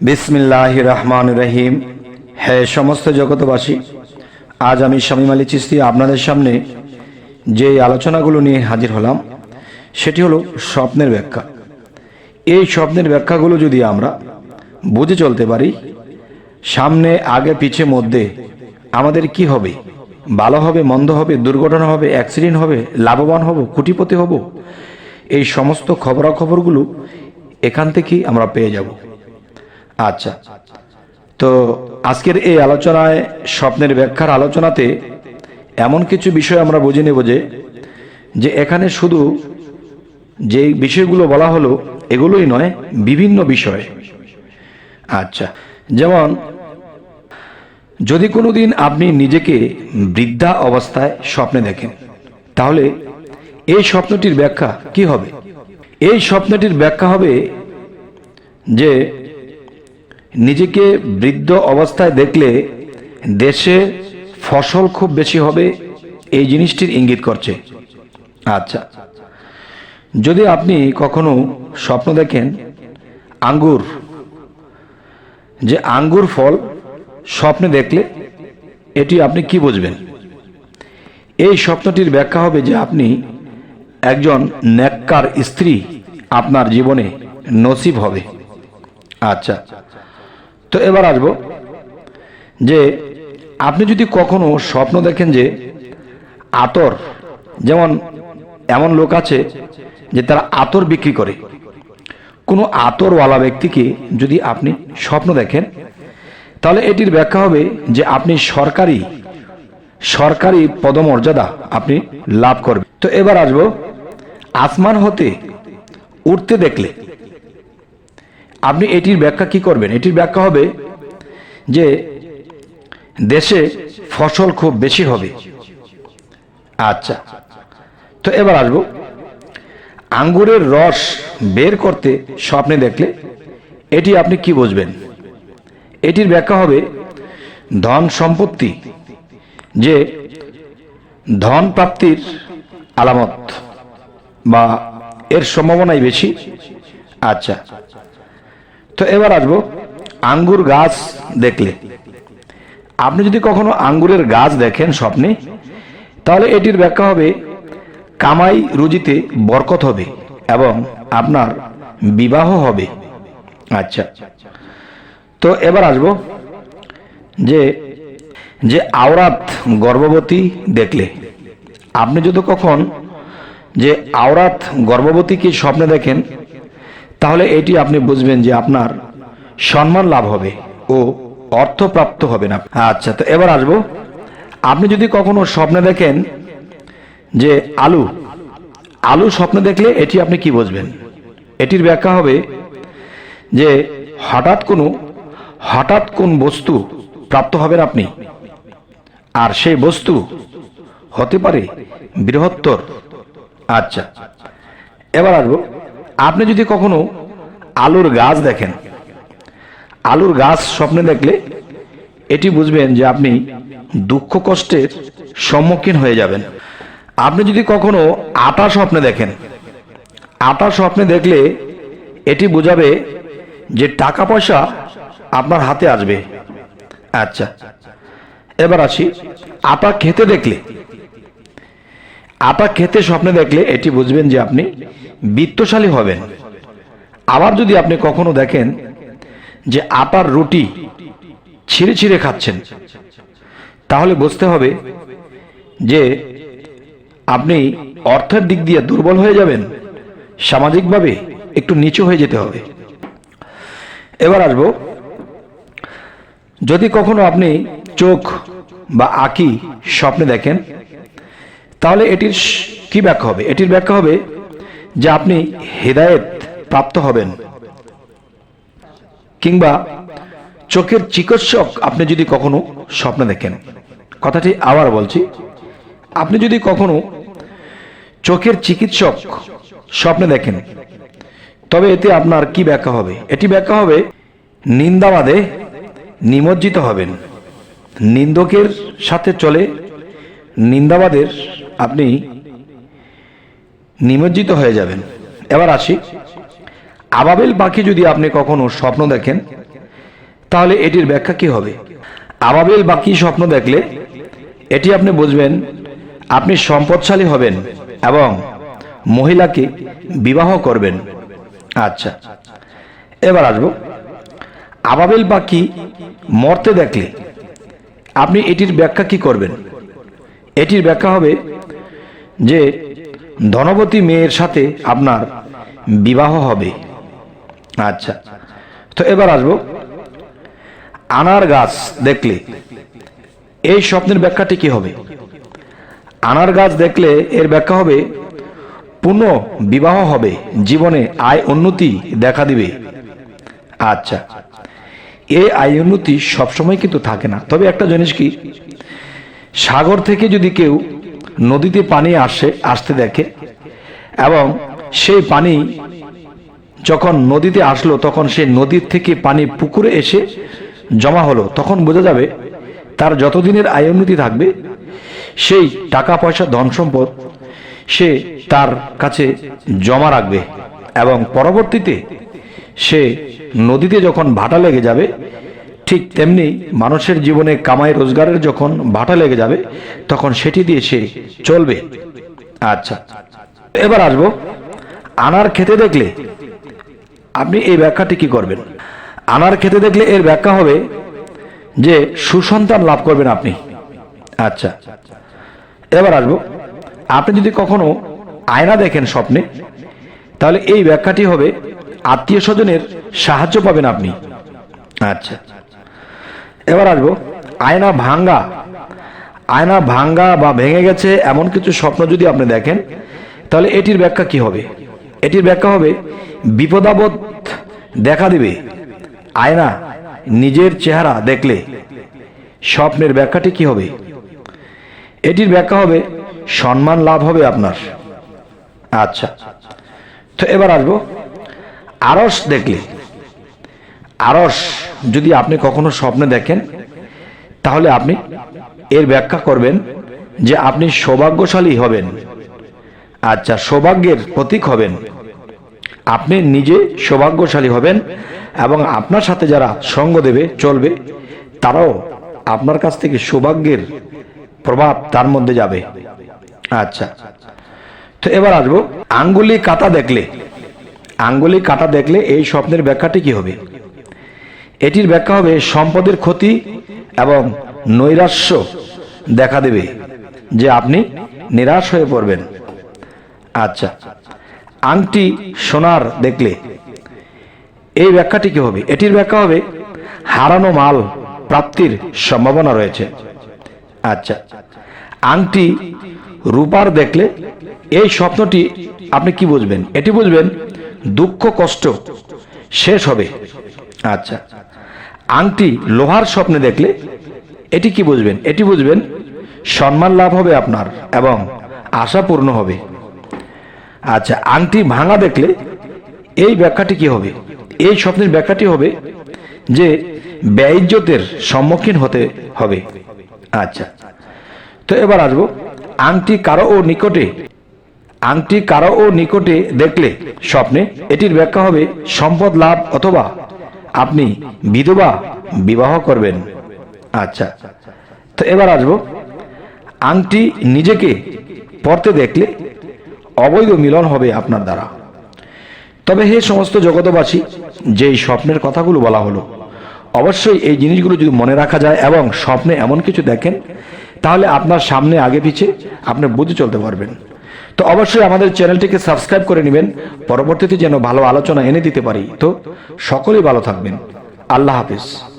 বিসমিল্লাহ রহমান রহিম। হ্যাঁ সমস্ত জগতবাসী আজ আমি শামীম আলী চিস্তি আপনাদের সামনে যে আলোচনাগুলো নিয়ে হাজির হলাম, সেটি হলো স্বপ্নের ব্যাখ্যা। এই স্বপ্নের ব্যাখ্যাগুলো যদি আমরা বুঝে চলতে পারি, সামনে, আগে, পিছে, মধ্যে আমাদের কি হবে? ভালো হবে, মন্দ হবে, দুর্ঘটনা হবে, অ্যাক্সিডেন্ট হবে, লাভবান হব, কুটিপতি হব, এই সমস্ত খবরাখবরগুলো এখান থেকেই আমরা পেয়ে যাব। আচ্ছা। তো আজকের এই আলোচনায় স্বপ্নের ব্যাখ্যার আলোচনাতে এমন কিছু বিষয় আমরা বুঝে নেব যে যে এখানে শুধু যে বিষয়গুলো বলা হলো এগুলোই নয়, বিভিন্ন বিষয়। আচ্ছা যেমন, যদি কোনো দিন আপনি নিজেকে বৃদ্ধা অবস্থায় স্বপ্নে দেখেন, তাহলে এই স্বপ্নটির ব্যাখ্যা কি হবে? এই স্বপ্নটির ব্যাখ্যা হবে যে নিজেকে বৃদ্ধ অবস্থায় দেখলে দেশে ফসল খুব বেশি হবে, এই জিনিসটির ইঙ্গিত করছে। আচ্ছা যদি আপনি কখনো স্বপ্ন দেখেন, আঙ্গুর, যে আঙ্গুর ফল স্বপ্নে দেখলে, এটি আপনি কি বুঝবেন? এই স্বপ্নটির ব্যাখ্যা হবে যে আপনি একজন ন্যাক্কার স্ত্রী আপনার জীবনে নসিব হবে। আচ্ছা তো এবার আসব যে আপনি যদি কখনো স্বপ্ন দেখেন যে আতর, যেমন এমন লোক আছে যে তারা আতর বিক্রি করে, কোনো আতরওয়ালা ব্যক্তিকে যদি আপনি স্বপ্ন দেখেন, তাহলে এটির ব্যাখ্যা হবে যে আপনি সরকারি সরকারি পদমর্যাদা আপনি লাভ করবেন। তো এবার আসব আসমান হতে উঠতে দেখলে। আপনি এটির ব্যাখ্যা কি করবেন? এটির ব্যাখ্যা হবে যে দেশে ফসল খুব বেশি হবে। আচ্ছা। তো এবার আসব। আঙ্গুরের রস বের করতে স্বপ্নে দেখলে এটি আপনি কি বুঝবেন? এটির ব্যাখ্যা হবে ধন সম্পত্তি, যে ধন প্রাপ্তির আলামত বা এর সম্ভাবনাই বেশি। আচ্ছা। তো এবার আসব আঙ্গুর গাছ দেখলে। আপনি যদি কখনো আঙ্গুরের গাছ দেখেন স্বপ্নে, তাহলে এটির ব্যাখ্যা হবে, কামাই রুজিতে বরকত হবে এবং আপনার বিবাহ হবে। আচ্ছা তো এবার আসব যে যে আওরাত গর্ভবতী দেখলে। আপনি যদি কখন যে আওরাত গর্ভবতীকে স্বপ্নে দেখেন তাহলে এটি আপনি বুঝবেন যে আপনার সম্মান লাভ হবে ও অর্থ প্রাপ্ত হবে না। আচ্ছা তো এবার আসব। আপনি যদি কখনো স্বপ্নে দেখেন যে আলু আলু স্বপ্নে দেখলে এটি আপনি কি বুঝবেন? এটির ব্যাখ্যা হবে যে হঠাৎ কোনো, হঠাৎ কোন বস্তু প্রাপ্ত হবেন আপনি। আর সেই বস্তু হতে পারে বৃহত্তর। আচ্ছা এবার আসব। আপনি যদি কখনো আলুর গাছ দেখেন, আলুর গাছ স্বপ্নে দেখলে এটি বুঝবেন যে আপনি দুঃখ কষ্টের সম্মুখীন হয়ে যাবেন। আপনি যদি কখনো আটা স্বপ্নে দেখেন, আটা স্বপ্নে দেখলে এটি বোঝাবে যে টাকা পয়সা আপনার হাতে আসবে। আচ্ছা এবার আসি, আটা খেতে দেখলে, আটা খেতে স্বপ্নে দেখলে এটি বুঝবেন যে আপনি বিত্তশালী হবেন। আবার যদি আপনি কখনো দেখেন যে আটার রুটি ছিঁড়ে ছিঁড়ে খাচ্ছেন, তাহলে বুঝতে হবে যে আপনি অর্থের দিক দিয়ে দুর্বল হয়ে যাবেন, সামাজিকভাবে একটু নিচু হয়ে যেতে হবে। এবার আসব, যদি কখনো আপনি চোখ বা আঁকি স্বপ্নে দেখেন, তাহলে এটির কি ব্যাখ্যা হবে? এটির ব্যাখ্যা হবে যে আপনি হেদায়েত প্রাপ্ত হবেন। কিংবা চোখের চিকিৎসক আপনি যদি কখনো স্বপ্ন দেখেন। কথাটি আবার বলছি, আপনি যদি কখনো চোখের চিকিৎসক স্বপ্নে দেখেন, তবে এতে আপনার কি ব্যাখ্যা হবে? এটি ব্যাখ্যা হবে, নিন্দাবাদে নিমজ্জিত হবেন। নিন্দকের সাথে চলে নিন্দাবাদের আপনি নিমজ্জিত হয়ে যাবেন। এবার আসি। আবাবেল পাখি যদি আপনি কখনো স্বপ্ন দেখেন, তাহলে এটির ব্যাখ্যা কি হবে? আবাবিল কি স্বপ্ন দেখলে এটি আপনি বুঝবেন, আপনি সম্পদশালী হবেন এবং মহিলাকে বিবাহ করবেন। আচ্ছা এবার আসব। আবাবিল পাখি মরতে দেখলে আপনি এটির ব্যাখ্যা কি করবেন? এটির ব্যাখ্যা হবে যে ধনবতী মেয়ের সাথে আপনার বিবাহ হবে। আচ্ছা তো এবার আসব। আনার গাছ দেখলে, এই স্বপ্নের ব্যাখ্যাটি কি হবে? আনার গাছ দেখলে এর ব্যাখ্যা হবে পুনঃ বিবাহ হবে, জীবনে আয় উন্নতি দেখা দিবে। আচ্ছা এই আয় উন্নতি সবসময় কিন্তু থাকে না। তবে একটা জিনিস কি? সাগর থেকে যদি কেউ নদীতে পানি আসে, আসতে দেখে এবং সেই পানি যখন নদীতে আসলো, তখন সেই নদীর থেকে পানি পুকুরে এসে জমা হলো। তখন বোঝা যাবে তার যতদিনের আয় উন্নতি থাকবে, সেই টাকা পয়সা ধন সম্পদ সে তার কাছে জমা রাখবে এবং পরবর্তীতে সে নদীতে যখন ভাটা লেগে যাবে ঠিক তেমনি মানুষের জীবনে কামাই রোজগারের যখন ভাটা লেগে যাবে, তখন সেটি দিয়ে সে চলবে। আচ্ছা এবার আসব আনার খেতে দেখলে। আপনি এই ব্যাখ্যাটি কি করবেন? আনার খেতে দেখলে এর ব্যাখ্যা হবে যে, সুসন্তান লাভ করবেন আপনি। আচ্ছা এবার আসব। আপনি যদি কখনো আয়না দেখেন স্বপ্নে, তাহলে এই ব্যাখ্যাটি হবে, আত্মীয় স্বজনের সাহায্য পাবেন আপনি। আচ্ছা এবার আসব। আয়না ভাঙ্গা। আয়না ভাঙ্গা বা ভেঙে গেছে এমন কিছু স্বপ্ন যদি আপনি দেখেন, তাহলে এটির ব্যাখ্যা কি হবে? এটির ব্যাখ্যা হবে, বিপদাবদ দেখা দিবে। আয়না নিজের চেহারা দেখলে স্বপ্নের ব্যাখ্যাটি কি হবে? এটির ব্যাখ্যা হবে, সম্মান লাভ হবে আপনার। আচ্ছা তো এবার আসব। আরস দেখলে। আরস যদি আপনি কখনো স্বপ্নে দেখেন, তাহলে আপনি এর ব্যাখ্যা করবেন যে আপনি সৌভাগ্যশালী হবেন। আচ্ছা সৌভাগ্যের প্রতীক হবেন। আপনি নিজে সৌভাগ্যশালী হবেন এবং আপনার সাথে যারা সঙ্গ দেবে, চলবে, তারাও আপনার কাছ থেকে সৌভাগ্যের প্রভাব তার মধ্যে যাবে। আচ্ছা তো এবার আসব। আঙ্গুলি কাটা দেখলে, আঙ্গুলি কাটা দেখলে এই স্বপ্নের ব্যাখ্যাটি কি হবে? এটির ব্যাখ্যা হবে সম্পদের ক্ষতি এবং নৈরাশ্য দেখা দেবে যে আপনি নিরাশ হয়ে পড়বেন। আচ্ছা আংটি সোনার দেখলে। এই ব্যাখ্যাটি কি হবে? এটির ব্যাখ্যা হবে হারানো মাল প্রাপ্তির সম্ভাবনা রয়েছে। আচ্ছা আংটি রূপার দেখলে এই স্বপ্নটি আপনি কি বুঝবেন? এটি বুঝবেন দুঃখ কষ্ট শেষ হবে। আচ্ছা আংটি লোহার স্বপ্নে দেখলে এটি কি বুঝবেন? এটি বুঝবেন, সম্মান লাভ হবে আপনার এবং আশা পূর্ণ হবে। আচ্ছা আংটি ভাঙা দেখলে এই ব্যাখ্যাটি কি হবে? এই স্বপ্নের ব্যাখ্যাটি হবে যে ব্যয়জ্যতের সম্মুখীন হতে হবে। আচ্ছা তো এবার আসব। আংটি কারও ও নিকটে, আংটি কারও ও নিকটে দেখলে স্বপ্নে এটির ব্যাখ্যা হবে সম্পদ লাভ অথবা আপনি বিধবা বিবাহ করবেন। আচ্ছা তো এবার আসব। আংটি নিজেকে পড়তে দেখলে অবৈধ মিলন হবে আপনার দ্বারা। তবে হে সমস্ত জগতবাসী যেই স্বপ্নের কথাগুলো বলা হলো, অবশ্যই এই জিনিসগুলো যদি মনে রাখা যায় এবং স্বপ্নে এমন কিছু দেখেন, তাহলে আপনার সামনে আগে পিছে আপনি বুঝে চলতে পারবেন। তো অবশ্যই আমাদের চ্যানেলটিকে সাবস্ক্রাইব করে নেবেন। পরবর্তীতে যেন ভালো আলোচনা এনে দিতে পারি। তো সকলেই ভালো থাকবেন। আল্লাহ হাফিজ।